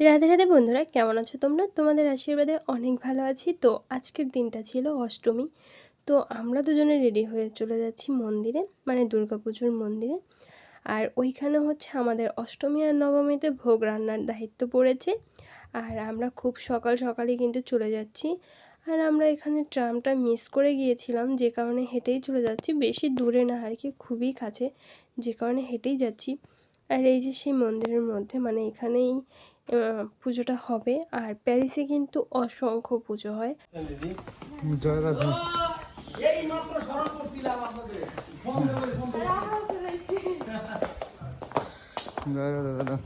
রাধে রাধে বন্ধুরা, কেমন আছো তোমরা? তোমাদের আশীর্বাদে অনেক ভালো আছি। তো আজকের দিনটা ছিল অষ্টমী। তো আমরা দুজনে রেডি হয়ে চলে যাচ্ছি মন্দিরে মানে দুর্গাপুজোর মন্দিরে। আর ওইখানে হচ্ছে আমাদের অষ্টমী আর নবমীতে ভোগ রান্নার দায়িত্ব পড়েছে। আর আমরা খুব সকাল সকালই কিন্তু চলে যাচ্ছি। আর আমরা এখানে ট্রামটা মিস করে গিয়েছিলাম, যে কারণে হেঁটেই চলে যাচ্ছি। বেশি দূরে না আর কি, খুবই কাছে। যে কারণে হেঁটেই যাচ্ছি। আর এই যে সেই মন্দিরের মধ্যে মানে এখানেই পুজোটা হবে। আর প্যারিসে কিন্তু অসংখ্য পুজো হয়। রাধা, দাদা।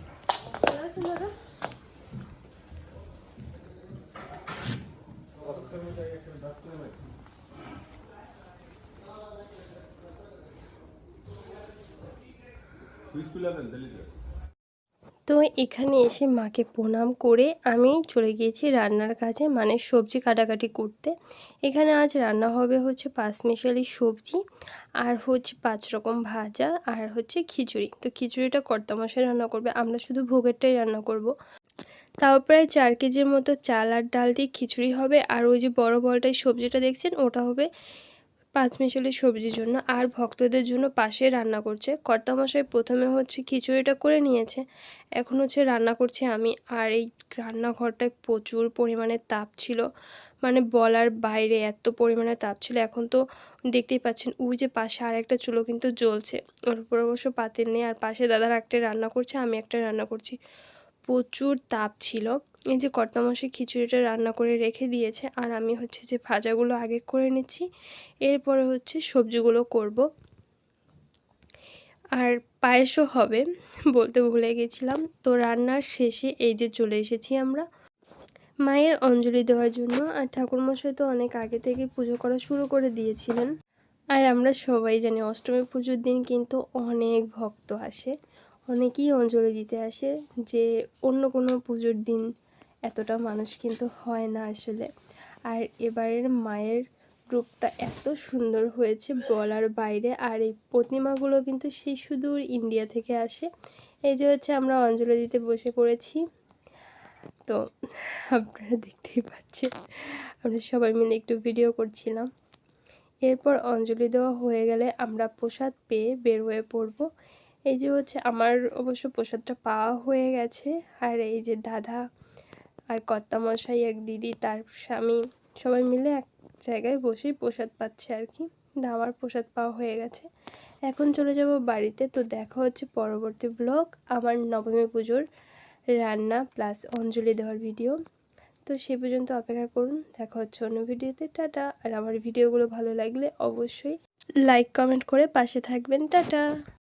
তো এখানে এসে মাকে প্রণাম করে আমি চলে গিয়েছি রান্নার কাজে মানে সবজি কাটাকাটি করতে এখানে আজ রান্না হবে হচ্ছে পাঁচমিশালি সবজি আর হচ্ছে পাঁচ রকম ভাজা আর হচ্ছে খিচুড়ি তো খিচুড়িটা কর্তামশাই রান্না করবে, আমরা শুধু ভোগেরটাই রান্না করব। তাও প্রায় চার কেজির মতো চাল আর ডাল দিয়ে খিচুড়ি হবে আর ওই যে বড় বড়টাই সবজিটা দেখছেন, ওটা হবে পাঁচমিশালি সবজির জন্য আর ভক্তদের জন্য পাশে রান্না করছে। কর্তামশাই প্রথমে হচ্ছে খিচুড়িটা করে নিয়েছে। এখন হচ্ছে রান্না করছি আমি। আর এই রান্নাঘরটায় প্রচুর পরিমাণে তাপ ছিল। মানে বলার বাইরে এত পরিমাণে তাপ ছিল। এখন তো দেখতেই পাচ্ছেন, ওই যে পাশে আর একটা চুলো কিন্তু জ্বলছে। ওর উপর অবশ্য পাতিল নেই। আর পাশে দাদার একটা রান্না করছে, আমি একটা রান্না করছি। প্রচুর তাপ ছিল। এই যে কর্তামশাই খিচুড়িটা রান্না করে রেখে দিয়েছে, আর আমি হচ্ছে যে ভাজাগুলো আগে করে নিচ্ছি। এরপরে হচ্ছে সবজিগুলো করব। আর পায়েসও হবে বলতে ভুলে গেছিলাম। তো রান্নার শেষে এই যে চলে এসেছি আমরা। মায়ের অঞ্জলি দেওয়ার জন্য, আর ঠাকুরমশাই তো অনেক আগে থেকে পুজো করা শুরু করে দিয়েছিলেন। আর আমরা সবাই জানি অষ্টমী পুজোর দিন কিন্তু অনেক ভক্ত আসে, অনেকেই অঞ্জলি দিতে আসে যে অন্য কোনো পুজোর দিন এতটা মানুষ কিন্তু হয় না আসলে। আর এবারের মায়ের রূপটা এত সুন্দর হয়েছে বলার বাইরে। আর এই প্রতিমাগুলো কিন্তু সেই সুদূর ইন্ডিয়া থেকে আসে। এই যে হচ্ছে আমরা অঞ্জলি দিতে বসে পড়েছি। তো আপনারা দেখতেই পাচ্ছেন, আমরা সবাই মিলে একটু ভিডিও করছিলাম। এরপর অঞ্জলি দেওয়া হয়ে গেলে আমরা প্রসাদ পেয়ে বের হয়ে পড়ব। এই যে হচ্ছে আমার অবশ্য প্রসাদটা পাওয়া হয়ে গেছে। আর এই যে দাদা আর কর্তামশাই, এক দিদি, তার স্বামী সবাই মিলে এক জায়গায় বসেই প্রসাদ পাচ্ছে আর কি। আমার প্রসাদ পাওয়া হয়ে গেছে। এখন চলে যাব বাড়িতে। তো দেখা হচ্ছে পরবর্তী ব্লগ আমার নবমী পুজোর রান্না প্লাস অঞ্জলি দেওয়ার ভিডিও তো সে পর্যন্ত অপেক্ষা করুন, দেখা হচ্ছে অন্য ভিডিওতে টাটা। আর আমার ভিডিওগুলো ভালো লাগলে অবশ্যই লাইক কমেন্ট করে পাশে থাকবেন। টাটা।